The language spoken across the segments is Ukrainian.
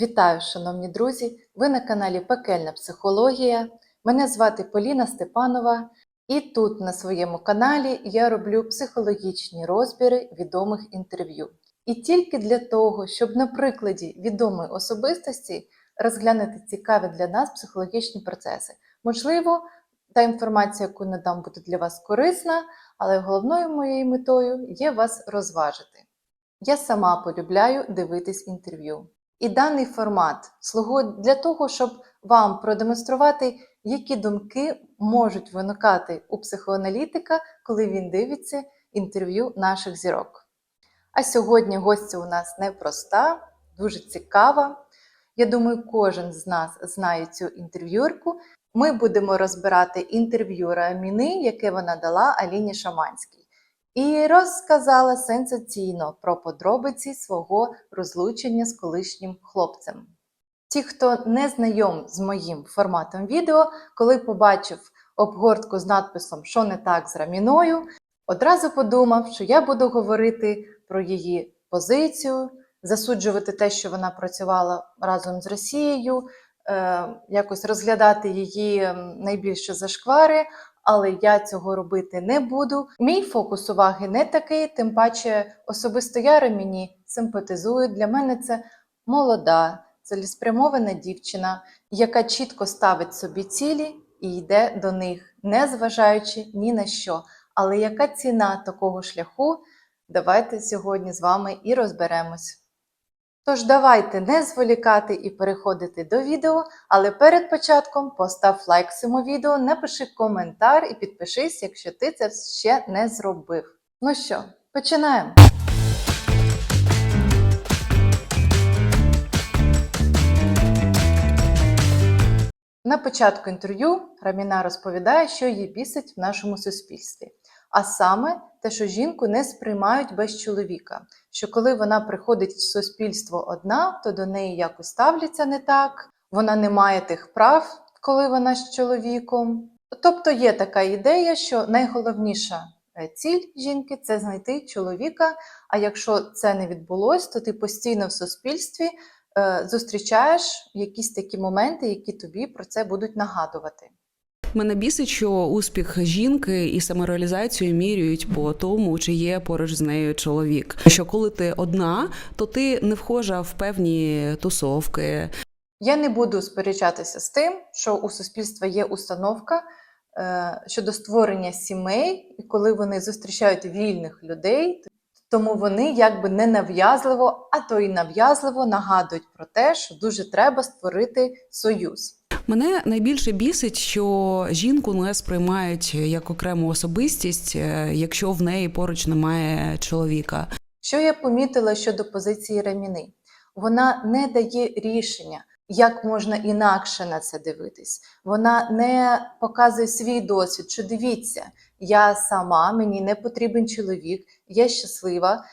Вітаю, шановні друзі! Ви на каналі Пекельна Психологія. Мене звати Поліна Степанова, і тут на своєму каналі я роблю психологічні розбіри відомих інтерв'ю. І тільки для того, щоб на прикладі відомої особистості розглянути цікаві для нас психологічні процеси. Можливо, та інформація, яку надам, буде для вас корисна, але головною моєю метою є вас розважити. Я сама полюбляю дивитись інтерв'ю. І даний формат слугує для того, щоб вам продемонструвати, які думки можуть виникати у психоаналітика, коли він дивиться інтерв'ю наших зірок. А сьогодні гостя у нас непроста, дуже цікава. Я думаю, кожен з нас знає цю інтерв'юрку. Ми будемо розбирати інтерв'ю Раміни, яке вона дала Аліні Шаманській і розказала сенсаційно про подробиці свого розлучення з колишнім хлопцем. Ті, хто не знайом з моїм форматом відео, коли побачив обгортку з надписом Що не так з Раміною, одразу подумав, що я буду говорити про її позицію, засуджувати те, що вона працювала разом з Росією, е, якось розглядати її найбільше зашквари, але я цього робити не буду. Мій фокус уваги не такий, тим паче особисто я Реміні симпатизую. Для мене це молода, цілеспрямована дівчина, яка чітко ставить собі цілі і йде до них, не зважаючи ні на що. Але яка ціна такого шляху? Давайте сьогодні з вами і розберемось. Тож давайте не зволікати і переходити до відео, але перед початком постав лайк цьому відео, напиши коментар і підпишись, якщо ти це ще не зробив. Ну що, починаємо! На початку інтерв'ю Раміна розповідає, що її бісить в нашому суспільстві. А саме те, що жінку не сприймають без чоловіка. Що коли вона приходить в суспільство одна, то до неї якось ставляться не так, вона не має тих прав, коли вона з чоловіком. Тобто є така ідея, що найголовніша е, ціль жінки це знайти чоловіка. А якщо це не відбулось, то ти постійно в суспільстві е, зустрічаєш якісь такі моменти, які тобі про це будуть нагадувати. Мене бісить, що успіх жінки і самореалізацію міряють по тому, чи є поруч з нею чоловік. Що коли ти одна, то ти не вхожа в певні тусовки. Я не буду сперечатися з тим, що у суспільства є установка е, щодо створення сімей, і коли вони зустрічають вільних людей, тому вони якби не нав'язливо, а то й нав'язливо нагадують про те, що дуже треба створити союз. Мене найбільше бісить, що жінку не сприймають як окрему особистість, е, якщо в неї поруч немає чоловіка. Що я помітила щодо позиції Раміни? Вона не дає рішення, як можна інакше на це дивитись. Вона не показує свій досвід, що дивіться, я сама, мені не потрібен чоловік, я щаслива.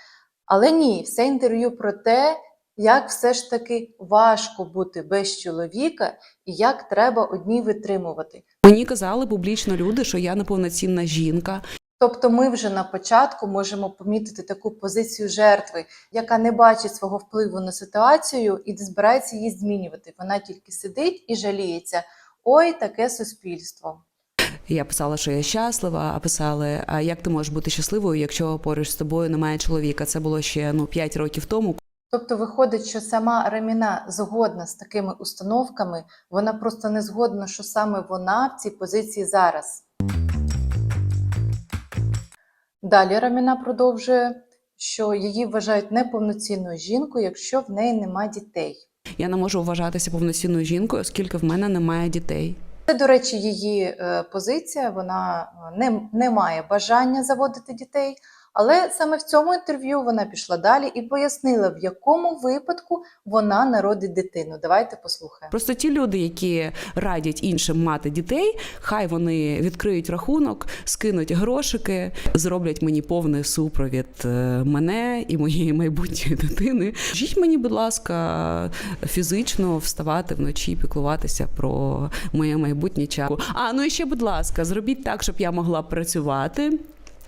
Але ні, все інтерв'ю про те, як все ж таки важко бути без чоловіка і як треба одній витримувати. Мені казали публічно люди, що я неповноцінна жінка. Тобто ми вже на початку можемо помітити таку позицію жертви, яка не бачить свого впливу на ситуацію і не збирається її змінювати. Вона тільки сидить і жаліється. Ой, таке суспільство. Я писала, що я щаслива, а писали: а як ти можеш бути щасливою, якщо поруч з тобою немає чоловіка? Це було ще ну 5 років тому. Тобто виходить, що сама Раміна згодна з такими установками, вона просто не згодна, що саме вона в цій позиції зараз. Далі Раміна продовжує, що її вважають неповноцінною жінкою, якщо в неї нема дітей. Я не можу вважатися повноцінною жінкою, оскільки в мене немає дітей. Це, до речі, її е, позиція. Вона е, не, не має бажання заводити дітей. Але саме в цьому інтерв'ю вона пішла далі і пояснила, в якому випадку вона народить дитину. Давайте послухаємо. Просто ті люди, які радять іншим мати дітей, хай вони відкриють рахунок, скинуть грошики, зроблять мені повний супровід е, мене і моєї майбутньої дитини. Жіть мені, будь ласка, фізично вставати вночі, піклуватися про моє майбутнє чаку. А ну і ще, будь ласка, зробіть так, щоб я могла працювати.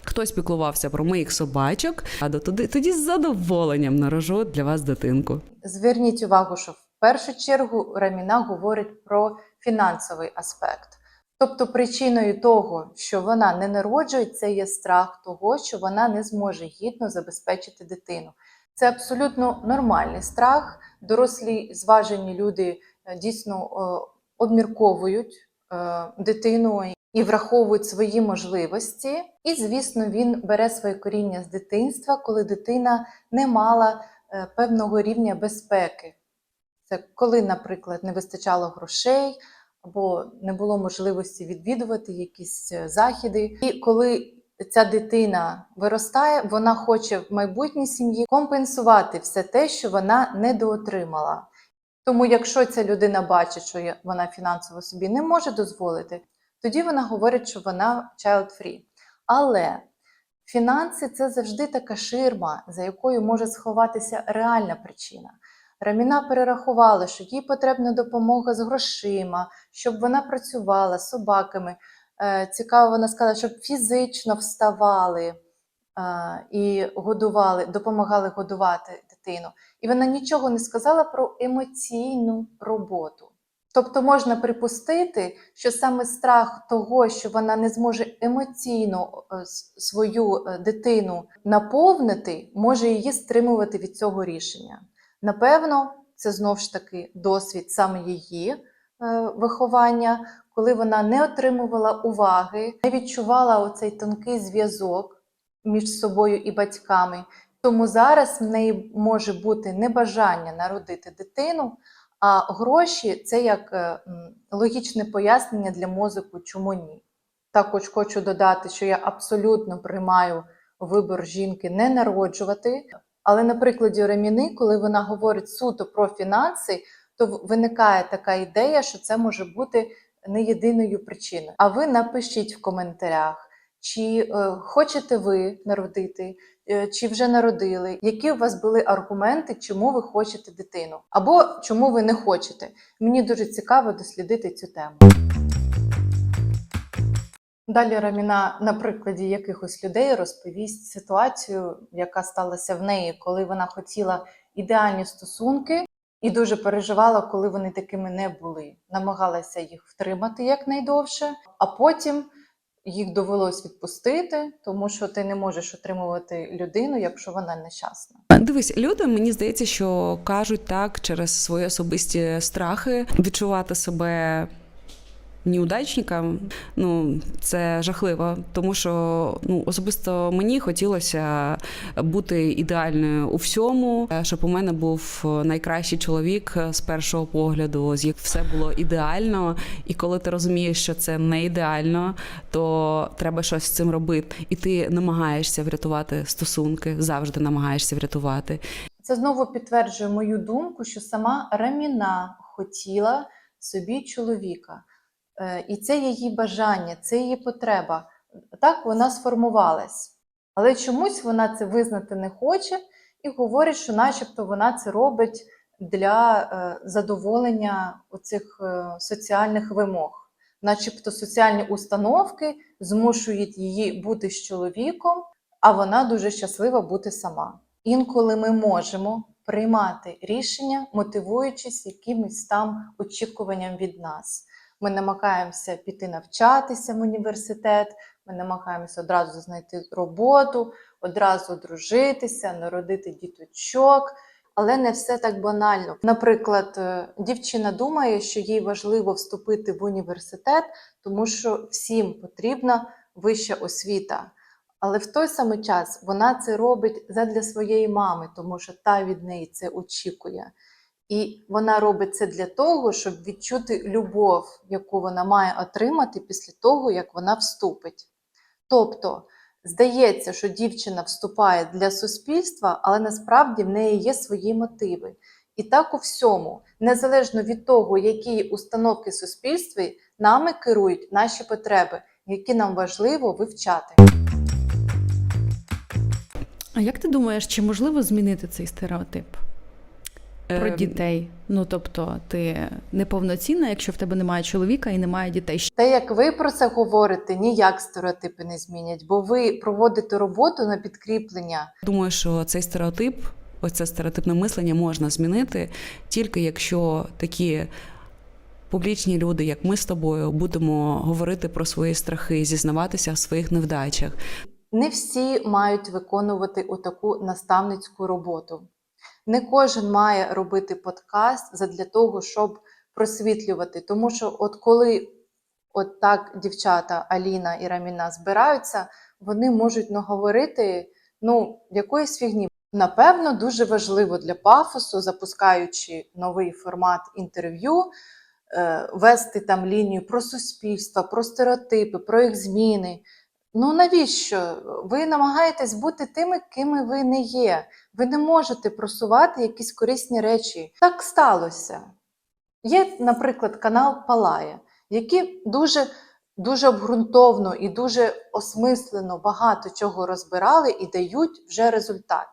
Хтось піклувався про моїх собачок, а до тоді, тоді з задоволенням нарожу для вас дитинку. Зверніть увагу, що в першу чергу Раміна говорить про фінансовий аспект. Тобто причиною того, що вона не народжує, це є страх того, що вона не зможе гідно забезпечити дитину. Це абсолютно нормальний страх. Дорослі зважені люди е, дійсно е, обмірковують е, дитину і враховують свої можливості. І, звісно, він бере своє коріння з дитинства, коли дитина не мала е, певного рівня безпеки. Це коли, наприклад, не вистачало грошей або не було можливості відвідувати якісь е, заходи. І коли ця дитина виростає, вона хоче в майбутній сім'ї компенсувати все те, що вона недоотримала. Тому, якщо ця людина бачить, що вона фінансово собі не може дозволити, тоді вона говорить, що вона child-free. Але фінанси це завжди така ширма, за якою може сховатися реальна причина. Раміна перерахувала, що їй потрібна допомога з грошима, щоб вона працювала з собаками. Е, Цікаво, вона сказала, щоб фізично вставали е, і годували, допомагали годувати дитину. І вона нічого не сказала про емоційну роботу. Тобто можна припустити, що саме страх того, що вона не зможе емоційно е, свою е, дитину наповнити, може її стримувати від цього рішення. Напевно, це знов ж таки досвід саме її е, виховання, коли вона не отримувала уваги, не відчувала оцей тонкий зв'язок між собою і батьками. Тому зараз в неї може бути небажання народити дитину, а гроші це як е, логічне пояснення для мозку, чому ні. Також хочу додати, що я абсолютно приймаю вибір жінки не народжувати. Але на прикладі Реміни, коли вона говорить суто про фінанси, то виникає така ідея, що це може бути не єдиною причиною. А ви напишіть в коментарях, чи е, хочете ви народити, чи вже народили, які у вас були аргументи, чому ви хочете дитину, або чому ви не хочете. Мені дуже цікаво дослідити цю тему. Далі Раміна на прикладі якихось людей розповість ситуацію, яка сталася в неї, коли вона хотіла ідеальні стосунки і дуже переживала, коли вони такими не були. Намагалася їх втримати якнайдовше, а потім їх довелось відпустити, тому що ти не можеш отримувати людину, якщо вона нещасна. Дивись, люди мені здається, що кажуть так через свої особисті страхи відчувати себе. Неудачникам, ну це жахливо, тому що ну особисто мені хотілося бути ідеальною у всьому, е, щоб у мене був найкращий чоловік е, з першого погляду, з як все було ідеально. І коли ти розумієш, що це не ідеально, то треба щось з цим робити. І ти намагаєшся врятувати стосунки, завжди намагаєшся врятувати. Це знову підтверджує мою думку, що сама Раміна хотіла собі чоловіка. Е, І це її бажання, це її потреба. Так вона сформувалась. Але чомусь вона це визнати не хоче і говорить, що начебто вона це робить для е, задоволення оцих е, соціальних вимог. Начебто соціальні установки змушують її бути з чоловіком, а вона дуже щаслива бути сама. Інколи ми можемо приймати рішення, мотивуючись якимось там очікуванням від нас. Ми намагаємося піти навчатися в університет, ми намагаємося одразу знайти роботу, одразу одружитися, народити діточок. Але не все так банально. Наприклад, е, дівчина думає, що їй важливо вступити в університет, тому що всім потрібна вища освіта. Але в той самий час вона це робить задля своєї мами, тому що та від неї це очікує. І вона робить це для того, щоб відчути любов, яку вона має отримати після того, як вона вступить. Тобто, здається, що дівчина вступає для суспільства, але насправді в неї є свої мотиви. І так у всьому, незалежно від того, які установки суспільстві нами керують наші потреби, які нам важливо вивчати. А як ти думаєш, чи можливо змінити цей стереотип про Ем, дітей? Ну тобто, ти неповноцінна, якщо в тебе немає чоловіка і немає дітей. Те, як ви про це говорите, ніяк стереотипи не змінять, бо ви проводите роботу на підкріплення. Думаю, що цей стереотип ось це стереотипне мислення можна змінити тільки якщо такі публічні люди, як ми з тобою, будемо говорити про свої страхи, зізнаватися в своїх невдачах. Не всі мають виконувати отаку наставницьку роботу. Не кожен має робити подкаст задля того, щоб просвітлювати. Тому що, от коли от так дівчата Аліна і Раміна збираються, вони можуть наговорити ну, якоїсь фігні. Напевно, дуже важливо для пафосу, запускаючи новий формат інтерв'ю, е, вести там лінію про суспільство, про стереотипи, про їх зміни. Ну навіщо? Ви намагаєтесь бути тими, кими ви не є. Ви не можете просувати якісь корисні речі. Так сталося. Є, наприклад, канал Палає, які дуже, дуже обґрунтовно і дуже осмислено багато чого розбирали і дають вже результат.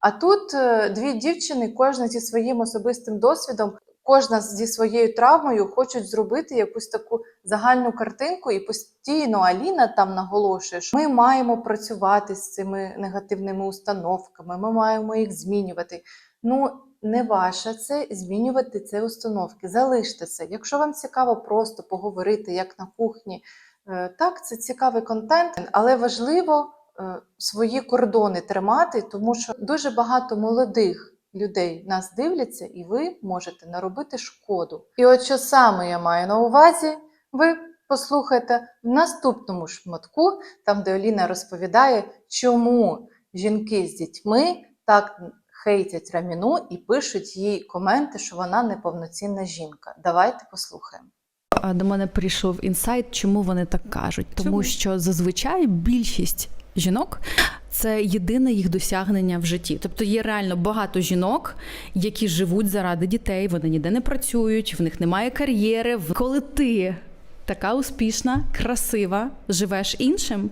А тут е, дві дівчини, кожна зі своїм особистим досвідом, кожна зі своєю травмою, хочуть зробити якусь таку загальну картинку, і постійно Аліна там наголошує, що ми маємо працювати з цими негативними установками, ми маємо їх змінювати. Ну, не ваше це змінювати ці установки. Залиште це. Якщо вам цікаво просто поговорити, як на кухні, е, так, це цікавий контент, але важливо е, свої кордони тримати, тому що дуже багато молодих людей нас дивляться, і ви можете наробити шкоду. І от що саме я маю на увазі, ви послухайте в наступному шматку, там де Оліна розповідає, чому жінки з дітьми так хейтять Раміну і пишуть їй коменти, що вона неповноцінна жінка. Давайте послухаємо. До мене прийшов інсайт, чому вони так кажуть. Тому Чому? що зазвичай більшість жінок це єдине їх досягнення в житті. Тобто є реально багато жінок, які живуть заради дітей, вони ніде не працюють, в них немає кар'єри. Коли ти така успішна, красива, живеш іншим,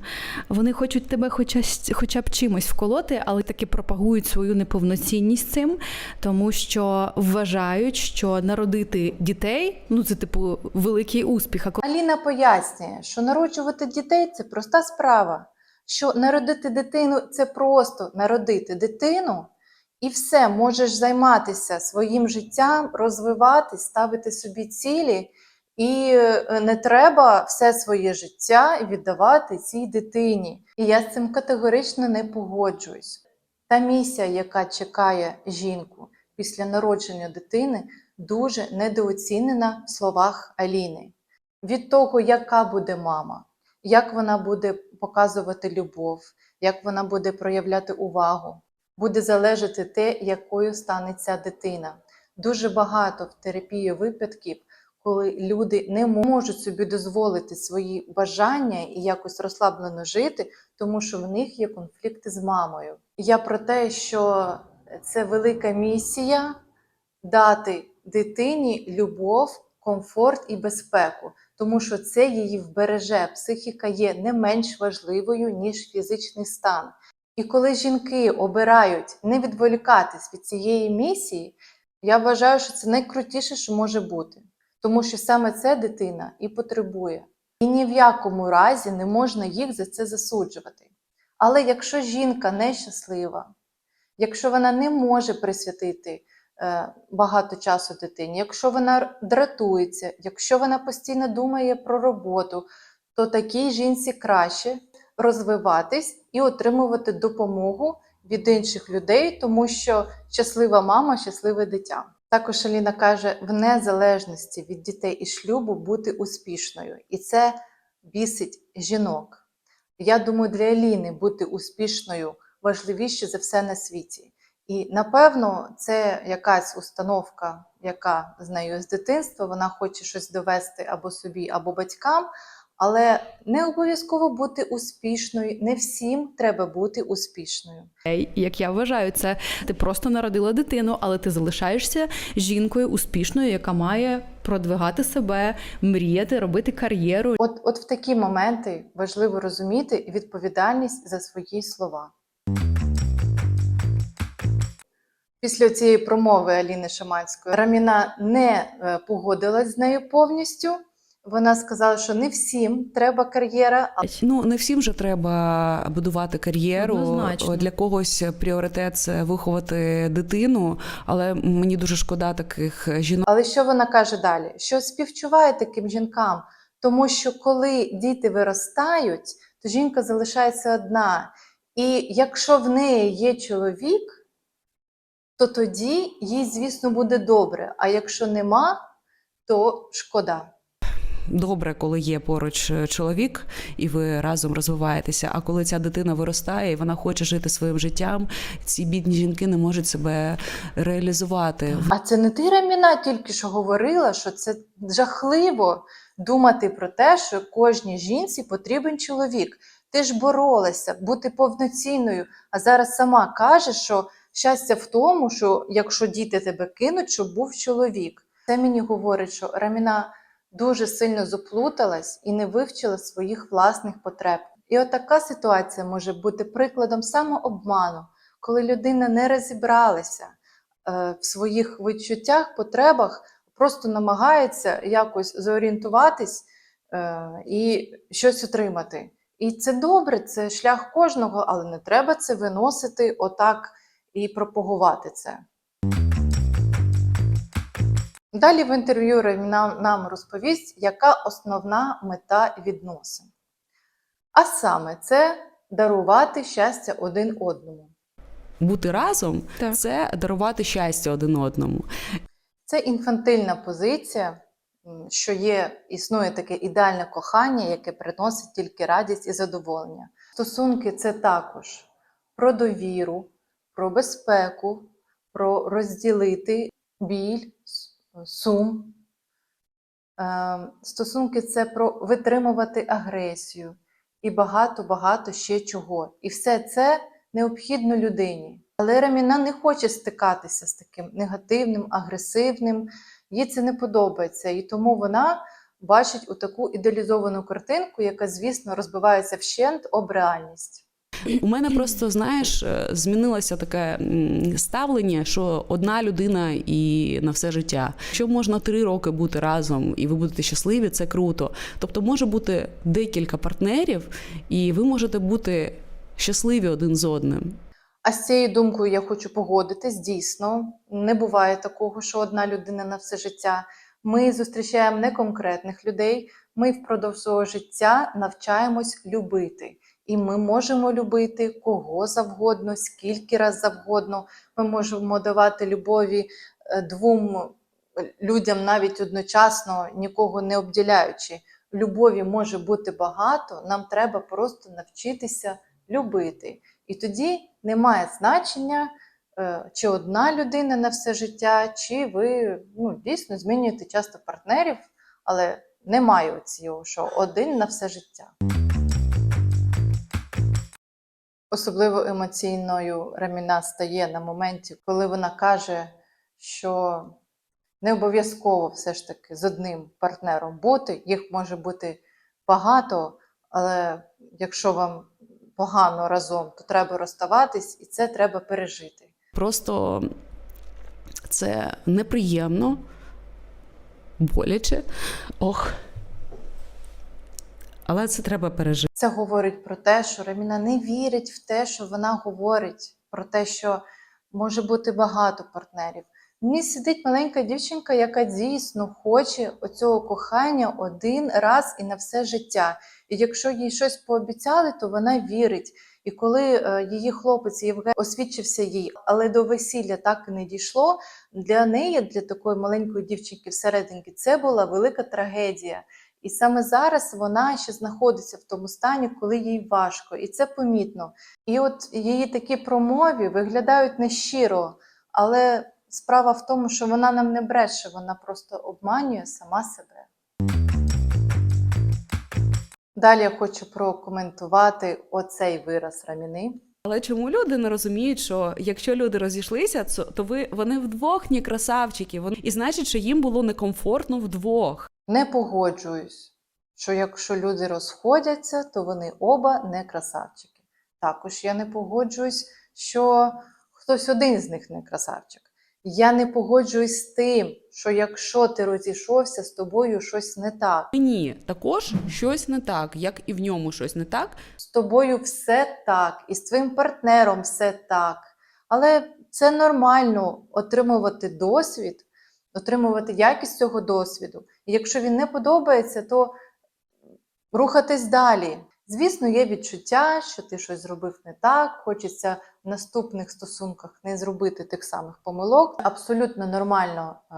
вони хочуть тебе хоча, хоча б чимось вколоти, але таки пропагують свою неповноцінність цим, тому що вважають, що народити дітей ну це типу великий успіх. Аліна пояснює, що народжувати дітей це проста справа. Що народити дитину це просто народити дитину, і все, можеш займатися своїм життям, розвиватись, ставити собі цілі, і е, не треба все своє життя віддавати цій дитині. І я з цим категорично не погоджуюсь. Та місія, яка чекає жінку після народження дитини, дуже недооцінена в словах Аліни. Від того, яка буде мама, як вона буде показувати любов, як вона буде проявляти увагу, буде залежати те, якою стане ця дитина. Дуже багато в терапії випадків, коли люди не можуть собі дозволити свої бажання і якось розслаблено жити, тому що в них є конфлікти з мамою. Я про те, що це велика місія дати дитині любов, комфорт і безпеку, тому що це її вбереже. Психіка є не менш важливою, ніж фізичний стан. І коли жінки обирають не відволікатись від цієї місії, я вважаю, що це найкрутіше, що може бути, тому що саме це дитина і потребує. І ні в якому разі не можна їх за це засуджувати. Але якщо жінка нещаслива, якщо вона не може присвятити е, багато часу дитині, якщо вона дратується, якщо вона постійно думає про роботу, то такій жінці краще розвиватись і отримувати допомогу від інших людей, тому що щаслива мама, щасливе дитя. Також Аліна каже, в незалежності від дітей і шлюбу бути успішною, і це бісить жінок. Я думаю, для Аліни бути успішною важливіше за все на світі. І напевно, це якась установка, яка з нею з дитинства, вона хоче щось довести або собі, або батькам, але не обов'язково бути успішною. Не всім треба бути успішною. як я вважаю, це ти просто народила дитину, але ти залишаєшся жінкою успішною, яка має продвигати себе, мріяти, робити кар'єру. От, от в такі моменти важливо розуміти відповідальність за свої слова. Після цієї промови Аліни Шаманської Раміна не е, погодилась з нею повністю. Вона сказала, що не всім треба кар'єра, а Ну не всім же треба будувати кар'єру. Однозначно. Для когось пріоритет це виховати дитину, але мені дуже шкода таких жінок. Але що вона каже далі? Що співчуває таким жінкам, тому що коли діти виростають, то жінка залишається одна. І якщо в неї є чоловік, то тоді їй, звісно, буде добре. А якщо нема, то шкода. Добре, коли є поруч е, чоловік, і ви разом розвиваєтеся. А коли ця дитина виростає і вона хоче жити своїм життям, ці бідні жінки не можуть себе реалізувати. А це не ти Раміна тільки що говорила, що це жахливо думати про те, що кожній жінці потрібен чоловік. Ти ж боролася бути повноцінною, а зараз сама кажеш, що щастя в тому, що якщо діти тебе кинуть, щоб був чоловік. Це мені говорить, що Раміна дуже сильно заплуталась і не вивчила своїх власних потреб. І от ситуація може бути прикладом самообману, коли людина не розібралася е, в своїх відчуттях, потребах, просто намагається якось зорієнтуватись е, і щось отримати. І це добре, це шлях кожного, але не треба це виносити отак і пропагувати це. Далі в інтерв'ю Реміна нам розповість, яка основна мета відносин. А саме це дарувати щастя один одному. Бути разом Так. це дарувати щастя один одному. Це інфантильна позиція, що є, існує таке ідеальне кохання, яке приносить тільки радість і задоволення. Стосунки це також про довіру, про безпеку, про розділити біль, сум. Е, Стосунки це про витримувати агресію і багато-багато ще чого. І все це необхідно людині. Але Раміна не хоче стикатися з таким негативним, агресивним. Їй це не подобається. І тому вона бачить у таку ідеалізовану картинку, яка, звісно, розбивається вщент об реальність. У мене просто знаєш, е, змінилося таке ставлення, що одна людина і на все життя. Що можна три роки бути разом, і ви будете щасливі, це круто. Тобто може бути декілька партнерів, і ви можете бути щасливі один з одним. А з цією думкою я хочу погодитись. Дійсно, не буває такого, що одна людина на все життя. Ми зустрічаємо не конкретних людей. Ми впродовж свого життя навчаємось любити. І ми можемо любити кого завгодно, скільки раз завгодно. Ми можемо давати любові е, двом людям навіть одночасно, нікого не обділяючи. Любові може бути багато, нам треба просто навчитися любити. І тоді немає значення, е, чи одна людина на все життя, чи ви ну, дійсно змінюєте часто партнерів, але немає цього, що один на все життя. Особливо емоційною Раміна стає на моменті, коли вона каже, що не обов'язково все ж таки з одним партнером бути, їх може бути багато, але якщо вам погано разом, то треба розставатись, і це треба пережити. Просто це неприємно, боляче. Ох. Але це треба пережити. Це говорить про те, що Раміна не вірить в те, що вона говорить, про те, що може бути багато партнерів. Ній сидить маленька дівчинка, яка дійсно хоче оцього кохання один раз і на все життя. І якщо їй щось пообіцяли, то вона вірить. І коли е, її хлопець Євген освідчився їй, але до весілля так і не дійшло, для неї, для такої маленької дівчинки всерединки, це була велика трагедія. І саме зараз вона ще знаходиться в тому стані, коли їй важко, і це помітно. І от її такі промови виглядають нещиро, але справа в тому, що вона нам не бреше, вона просто обманює сама себе. Далі я хочу прокоментувати оцей вираз раміни. Але чому люди не розуміють, що якщо люди розійшлися, то- ви вони вдвох не красавчики. Вони і значить, що їм було некомфортно вдвох. Не погоджуюсь, що якщо люди розходяться, то вони оба не красавчики. Також я не погоджуюсь, що хтось один з них не красавчик. Я не погоджуюсь з тим, що якщо ти розійшовся, з тобою щось не так. Мені також щось не так, як і в ньому щось не так. З тобою все так, і з твоїм партнером все так. Але це нормально отримувати досвід, отримувати якість цього досвіду. Якщо він не подобається, то рухатись далі. Звісно, є відчуття, що ти щось зробив не так, хочеться в наступних стосунках не зробити тих самих помилок. Абсолютно нормально е,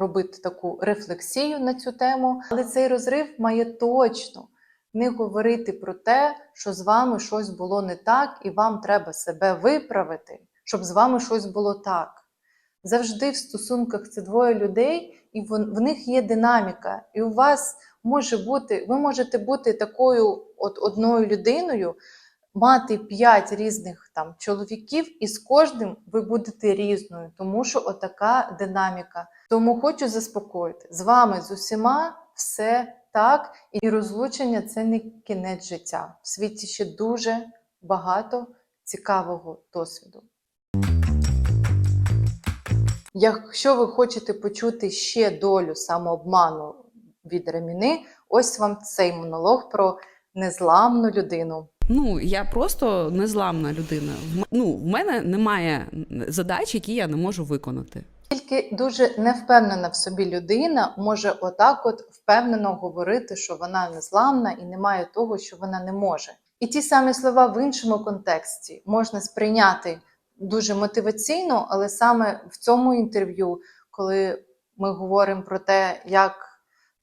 робити таку рефлексію на цю тему, але цей розрив має точно не говорити про те, що з вами щось було не так, і вам треба себе виправити, щоб з вами щось було так. Завжди в стосунках це двоє людей, і в них є динаміка, і у вас може бути, ви можете бути такою от одною людиною, мати п'ять різних там чоловіків, і з кожним ви будете різною, тому що отака динаміка. Тому хочу заспокоїти з вами з усіма все так, і розлучення це не кінець життя. В світі ще дуже багато цікавого досвіду. Якщо ви хочете почути ще долю самообману від Реміни, ось вам цей монолог про незламну людину. Ну, я просто незламна людина. Ну, в мене немає задач, які я не можу виконати. Тільки дуже невпевнена в собі людина може отак от впевнено говорити, що вона незламна і немає того, що вона не може. І ті самі слова в іншому контексті можна сприйняти дуже мотиваційно, але саме в цьому інтерв'ю, коли ми говоримо про те, як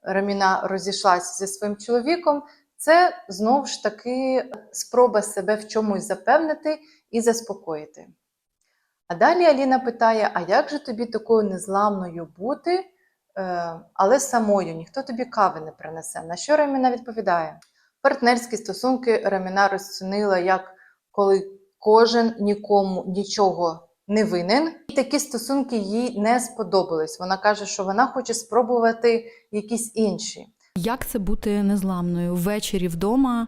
Раміна розійшлася зі своїм чоловіком, це знову ж таки спроба себе в чомусь запевнити і заспокоїти. А далі Аліна питає: а як же тобі такою незламною бути, е, але самою, ніхто тобі кави не принесе? На що Раміна відповідає? Партнерські стосунки Раміна розцінила як коли кожен нікому нічого не винен. І такі стосунки їй не сподобались. Вона каже, що вона хоче спробувати якісь інші. Як це бути незламною ввечері вдома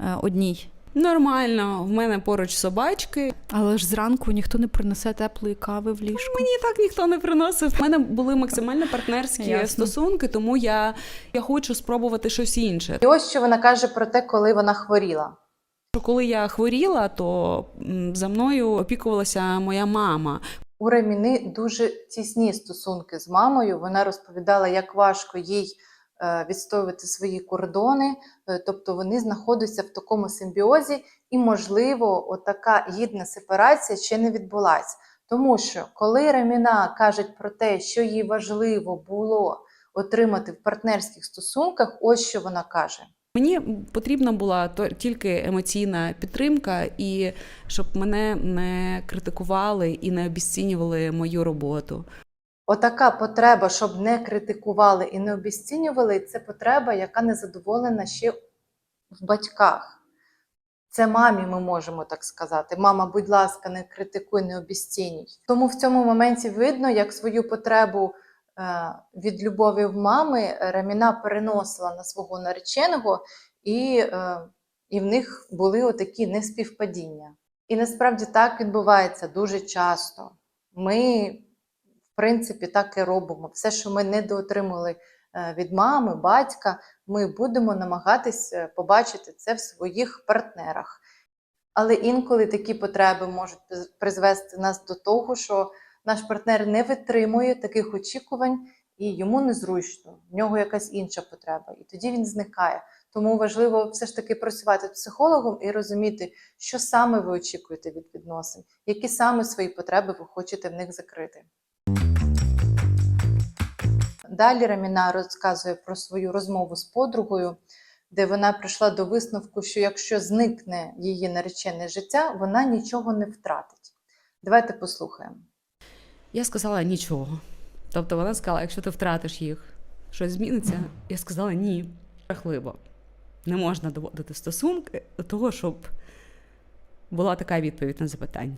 е, одній? Нормально, в мене поруч собачки. Але ж зранку ніхто не принесе теплої кави в ліжко. Мені так ніхто не приносив. У мене були максимально партнерські Ясно. стосунки, тому я, я хочу спробувати щось інше. І ось що вона каже про те, коли вона хворіла. Коли я хворіла, то за мною опікувалася моя мама. У Реміни дуже тісні стосунки з мамою. Вона розповідала, як важко їй е, відстоювати свої кордони, Е, тобто вони знаходяться в такому симбіозі, і, можливо, отака гідна сепарація ще не відбулася. Тому що коли Реміна каже про те, що їй важливо було отримати в партнерських стосунках, ось що вона каже. Мені потрібна була тільки емоційна підтримка, і щоб мене не критикували і не обіцінювали мою роботу. Отака потреба, щоб не критикували і не обіцінювали, це потреба, яка не задоволена ще в батьках. Це мамі ми можемо так сказати. Мама, будь ласка, не критикуй, не обіцінюй. Тому в цьому моменті видно, як свою потребу від любові в мами Раміна переносила на свого нареченого, і, е, і в них були отакі неспівпадіння. І насправді так відбувається дуже часто. Ми в принципі, так і робимо. Все, що ми недоотримали е, від мами, батька, ми будемо намагатись е, побачити це в своїх партнерах. Але інколи такі потреби можуть призвести нас до того, що наш партнер не витримує таких очікувань і йому незручно, в нього якась інша потреба, і тоді він зникає. Тому важливо все ж таки працювати з психологом і розуміти, що саме ви очікуєте від відносин, які саме свої потреби ви хочете в них закрити. Далі Раміна розказує про свою розмову з подругою, де вона прийшла до висновку, що якщо зникне її наречене життя, вона нічого не втратить. Давайте послухаємо. Я сказала нічого. Тобто вона сказала, якщо ти втратиш їх, щось зміниться. Я сказала ні. Жахливо. Не можна доводити стосунки до того, щоб була така відповідь на запитання.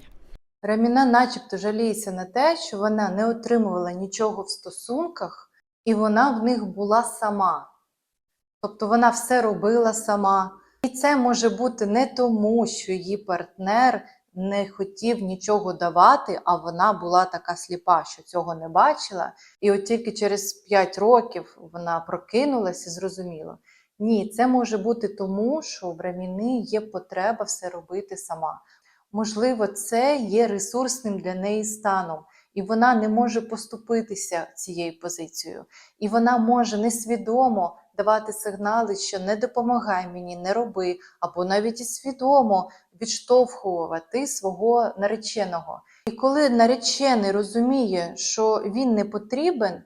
Раміна начебто жаліється на те, що вона не отримувала нічого в стосунках, і вона в них була сама. Тобто вона все робила сама. І це може бути не тому, що її партнер не хотів нічого давати, а вона була така сліпа, що цього не бачила. І от тільки через 5 років вона прокинулась і зрозуміла. Ні, це може бути тому, що в Раміни є потреба все робити сама. Можливо, це є ресурсним для неї станом, і вона не може поступитися цією позицією. І вона може несвідомо давати сигнали, що не допомагай мені, не роби, або навіть і свідомо відштовхувати свого нареченого. І коли наречений розуміє, що він не потрібен,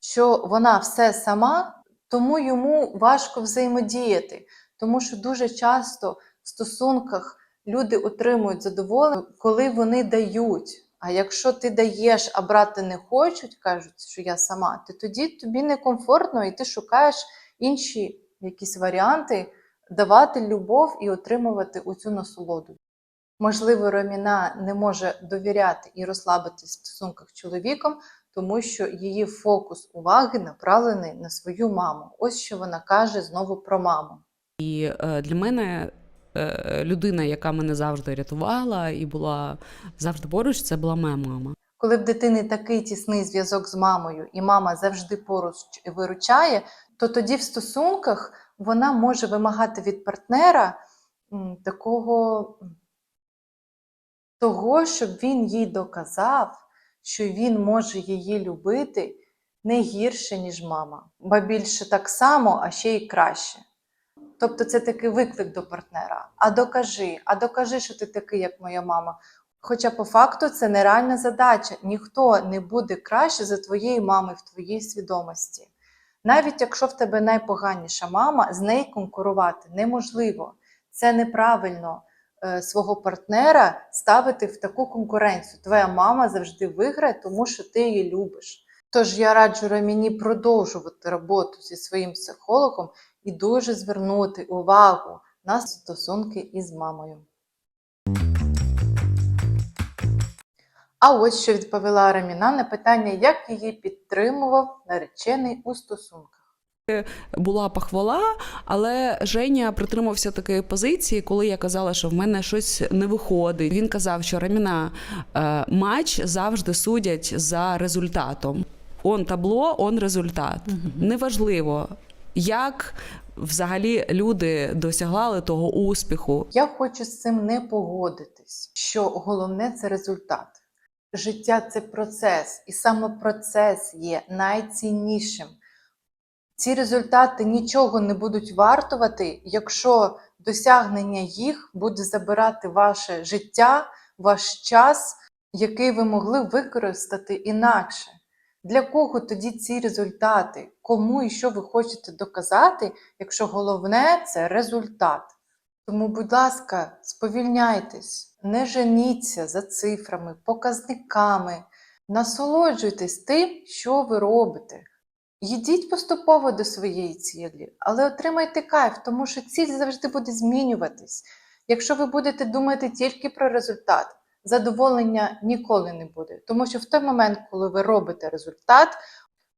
що вона все сама, тому йому важко взаємодіяти, тому що дуже часто в стосунках люди отримують задоволення, коли вони дають. А якщо ти даєш, а брати не хочуть, кажуть, що я сама, то тоді тобі некомфортно і ти шукаєш інші якісь варіанти давати любов і отримувати оцю насолоду. Можливо, Роміна не може довіряти і розслабитись в стосунках з чоловіком, тому що її фокус уваги направлений на свою маму. Ось що вона каже знову про маму. І е, для мене людина, яка мене завжди рятувала і була завжди поруч, це була моя мама. Коли в дитини такий тісний зв'язок з мамою, і мама завжди поруч виручає, то тоді в стосунках вона може вимагати від партнера такого того, щоб він їй доказав, що він може її любити не гірше, ніж мама, ба більше так само, а ще й краще. Тобто це такий виклик до партнера. А докажи, а докажи, що ти такий, як моя мама. Хоча по факту це нереальна задача. Ніхто не буде краще за твоєї мами в твоїй свідомості. Навіть якщо в тебе найпоганіша мама, з нею конкурувати неможливо. Це неправильно е, свого партнера ставити в таку конкуренцію. Твоя мама завжди виграє, тому що ти її любиш. Тож я раджу Раміні продовжувати роботу зі своїм психологом і дуже звернути увагу на стосунки із мамою. А ось що відповіла Раміна на питання, як її підтримував наречений у стосунках. Була похвала, але Женя притримався такої позиції, коли я казала, що в мене щось не виходить. Він казав, що Раміна е, матч завжди судять за результатом. Он табло, он результат. Неважливо, як взагалі люди досягали того успіху. Я хочу з цим не погодитись, що головне це результат. Життя це процес, і саме процес є найціннішим. Ці результати нічого не будуть вартувати, якщо досягнення їх буде забирати ваше життя, ваш час, який ви могли використати інакше. Для кого тоді ці результати? Кому і що ви хочете доказати, якщо головне це результат? Тому, будь ласка, сповільняйтесь, не женіться за цифрами, показниками, насолоджуйтесь тим, що ви робите. Йдіть поступово до своєї цілі, але отримайте кайф, тому що ціль завжди буде змінюватись. Якщо ви будете думати тільки про результат, задоволення ніколи не буде. Тому що в той момент, коли ви робите результат,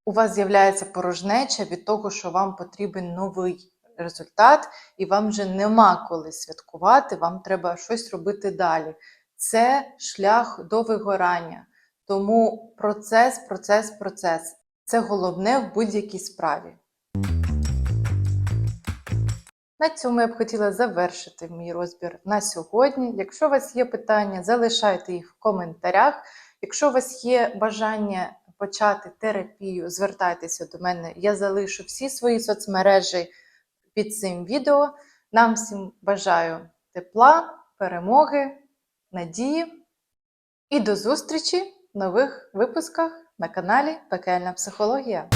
у вас з'являється порожнеча від того, що вам потрібен новий результат, і вам вже нема коли святкувати, вам треба щось робити далі. Це шлях до вигорання. Тому процес, процес, процес це головне в будь-якій справі. На цьому я б хотіла завершити мій розбір на сьогодні. Якщо у вас є питання, залишайте їх в коментарях. Якщо у вас є бажання почати терапію, звертайтеся до мене. Я залишу всі свої соцмережі під цим відео. Нам всім бажаю тепла, перемоги, надії і до зустрічі в нових випусках на каналі Пекельна Психологія.